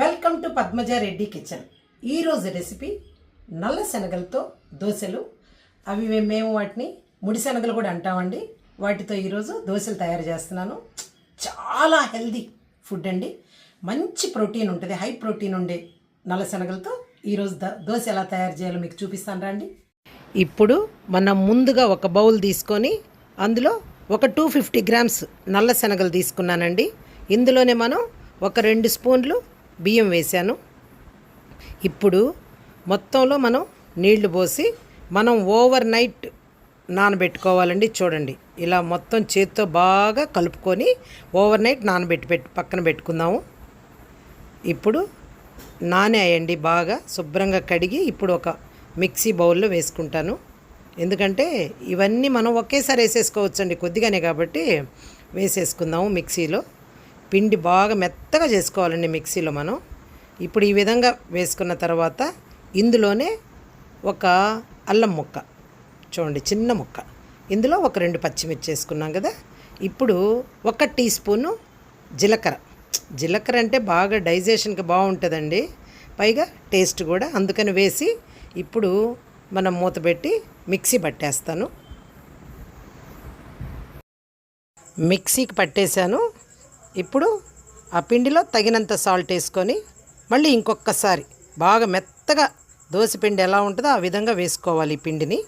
Welcome to Padmaja Reddy kitchen. ఈరోజు recipe నల్ల శనగలతో దోశలు. అవి మేము వాటిని ముడి శనగలు కూడా అంటామండి. వాటితో ఈరోజు దోశలు తయారు చేస్తున్నాను. చాలా హెల్దీ ఫుడ్ అండి. మంచి ప్రోటీన్ ఉంటుంది. హై ప్రోటీన్ ఉండే నల్ల శనగలతో ఈరోజు ద దోశ ఎలా తయారు చేయాలో మీకు చూపిస్తాను రండి. ఇప్పుడు మనం ముందుగా ఒక బౌల్ తీసుకొని అందులో ఒక టూ ఫిఫ్టీ గ్రామ్స్ నల్ల శనగలు తీసుకున్నానండి. ఇందులోనే మనం ఒక రెండు స్పూన్లు బియ్యం వేశాను. ఇప్పుడు మొత్తంలో మనం నీళ్ళు పోసి మనం ఓవర్ నైట్ నానబెట్టుకోవాలండి చూడండి. ఇలా మొత్తం చేత్తో బాగా కలుపుకొని ఓవర్ నైట్ నానబెట్టి పెట్టి పక్కన పెట్టుకుందాము. ఇప్పుడు నానేయండి బాగా శుభ్రంగా కడిగి ఇప్పుడు ఒక మిక్సీ బౌల్లో వేసుకుంటాను. ఎందుకంటే ఇవన్నీ మనం ఒకేసారి వేసేసుకోవచ్చండి కొద్దిగానే కాబట్టి వేసేసుకుందాము మిక్సీలో. పిండి బాగా మెత్తగా చేసుకోవాలండి మిక్సీలో మనం. ఇప్పుడు ఈ విధంగా వేసుకున్న తర్వాత ఇందులోనే ఒక అల్లం ముక్క. చూడండి చిన్న ముక్క. ఇందులో ఒక రెండు పచ్చిమిర్చి వేసుకున్నాం కదా. ఇప్పుడు ఒక టీ స్పూను జీలకర్ర. జీలకర్ర అంటే బాగా డైజెషన్కి బాగుంటుందండి. పైగా టేస్ట్ కూడా. అందుకని వేసి ఇప్పుడు మనం మూత పెట్టి మిక్సీ పట్టేస్తాను. మిక్సీకి పట్టేశాను. ఇప్పుడు ఆ పిండిలో తగినంత సాల్ట్ వేసుకొని మళ్ళీ ఇంకొకసారి బాగా మెత్తగా దోశపిండి ఎలా ఉంటుందో ఆ విధంగా వేసుకోవాలి ఈ పిండిని.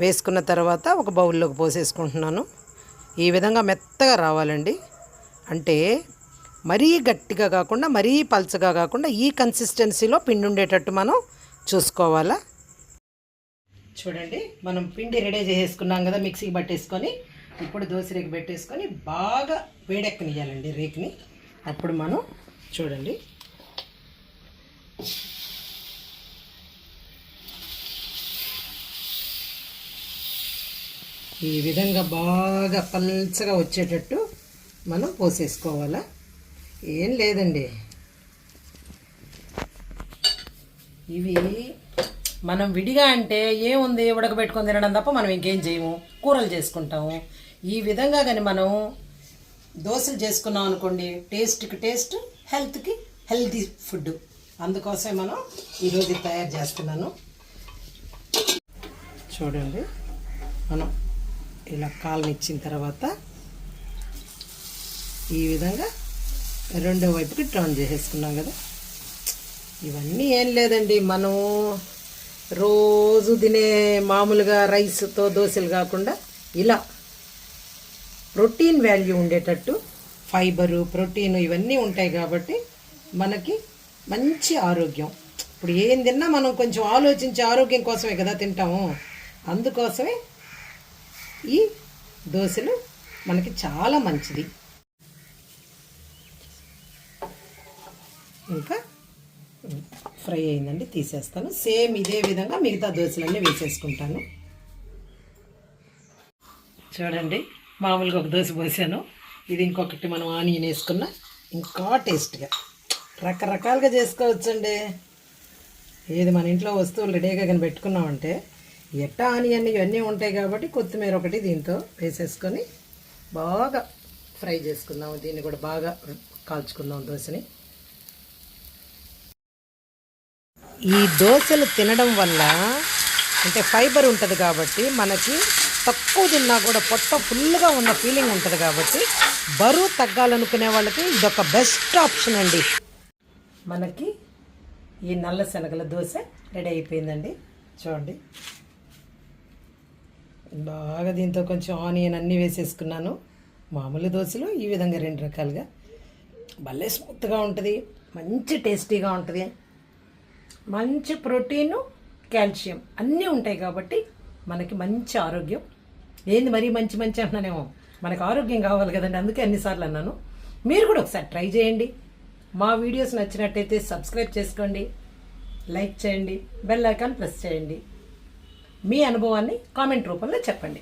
వేసుకున్న తర్వాత ఒక బౌల్లోకి పోసేసుకుంటున్నాను. ఈ విధంగా మెత్తగా రావాలండి. అంటే మరీ గట్టిగా కాకుండా మరీ పల్చగా కాకుండా ఈ కన్సిస్టెన్సీలో పిండి ఉండేటట్టు మనం చూసుకోవాలా. చూడండి మనం పిండి రెడీ చేసేసుకున్నాం కదా మిక్సీకి పట్టేసుకొని. ఇప్పుడు దోశ రేకు పెట్టేసుకొని బాగా వేడెక్కనియాలండి రేకుని. అప్పుడు మనం చూడండి. ఈ విధంగా బాగా పల్చగా వచ్చేటట్టు మనం పోసేసుకోవాలా? ఏం లేదండి. ఇవి మనం విడిగా అంటే ఏముంది ఉడకబెట్టుకొని తినడం తప్ప మనం ఇంకేం చేయము? కూరలు చేసుకుంటాము. ఈ విధంగా కానీ మనం దోశలు చేసుకున్నాం అనుకోండి టేస్ట్కి టేస్ట్ హెల్త్కి హెల్తీ ఫుడ్ అందుకోసమే మనం ఈరోజు తయారు చేస్తున్నాను. చూడండి మనం ఇలా కాలనిచ్చిన తర్వాత ఈ విధంగా రెండో వైపుకి టర్న్ చేసేసుకున్నాం కదా. ఇవన్నీ ఏం లేదండి మనం రోజు తినే మామూలుగా రైస్తో దోశలు కాకుండా ఇలా ప్రోటీన్ వాల్యూ ఉండేటట్టు ఫైబరు ప్రోటీన్ ఇవన్నీ ఉంటాయి కాబట్టి మనకి మంచి ఆరోగ్యం. ఇప్పుడు ఏం తిన్నా మనం కొంచెం ఆలోచించి ఆరోగ్యం కోసమే కదా తింటాము. అందుకోసమే ఈ దోశలు మనకి చాలా మంచిది. ఇంకా ఫ్రై అయిందండి తీసేస్తాను. సేమ్ ఇదే విధంగా మిగతా దోశలన్నీ వేసేసుకుంటాను. చూడండి మామూలుగా ఒక దోశ పోసాను. ఇది ఇంకొకటి మనం ఆనియన్ వేసుకున్న ఇంకా టేస్ట్గా. రకరకాలుగా చేసుకోవచ్చండి. ఏది మన ఇంట్లో వస్తువులు రెడీగా కానీ పెట్టుకున్నామంటే ఎట్ట ఆనియన్ ఇవన్నీ ఉంటాయి కాబట్టి కొత్తిమీర ఒకటి దీంతో వేసేసుకొని బాగా ఫ్రై చేసుకుందాం దీన్ని కూడా బాగా కాల్చుకుందాం దోశని. ఈ దోశలు తినడం వల్ల అంటే ఫైబర్ ఉంటుంది కాబట్టి మనకి తక్కువ తిన్నా కూడా పొట్ట ఫుల్గా ఉన్న ఫీలింగ్ ఉంటుంది కాబట్టి బరువు తగ్గాలనుకునే వాళ్ళకి ఇదొక బెస్ట్ ఆప్షన్ అండి. మనకి ఈ నల్ల శనగల దోశ రెడీ అయిపోయిందండి. చూడండి. బాగా దీంతో కొంచెం ఆనియన్ అన్నీ వేసేసుకున్నాను. మామూలు దోశలు ఈ విధంగా రెండు రకాలుగా. భలే స్మూత్గా ఉంటుంది. మంచి టేస్టీగా ఉంటుంది. మంచి ప్రోటీను కాల్షియం అన్నీ ఉంటాయి కాబట్టి మనకి మంచి ఆరోగ్యం ఏంది మరీ మంచి మంచి అంటున్నానేమో. మనకు ఆరోగ్యం కావాలి కదండి అందుకే అన్నిసార్లు అన్నాను. మీరు కూడా ఒకసారి ట్రై చేయండి. మా వీడియోస్ నచ్చినట్టయితే సబ్స్క్రైబ్ చేసుకోండి లైక్ చేయండి బెల్ ఐకాన్ ప్రెస్ చేయండి. మీ అనుభవాన్ని కామెంట్ రూపంలో చెప్పండి.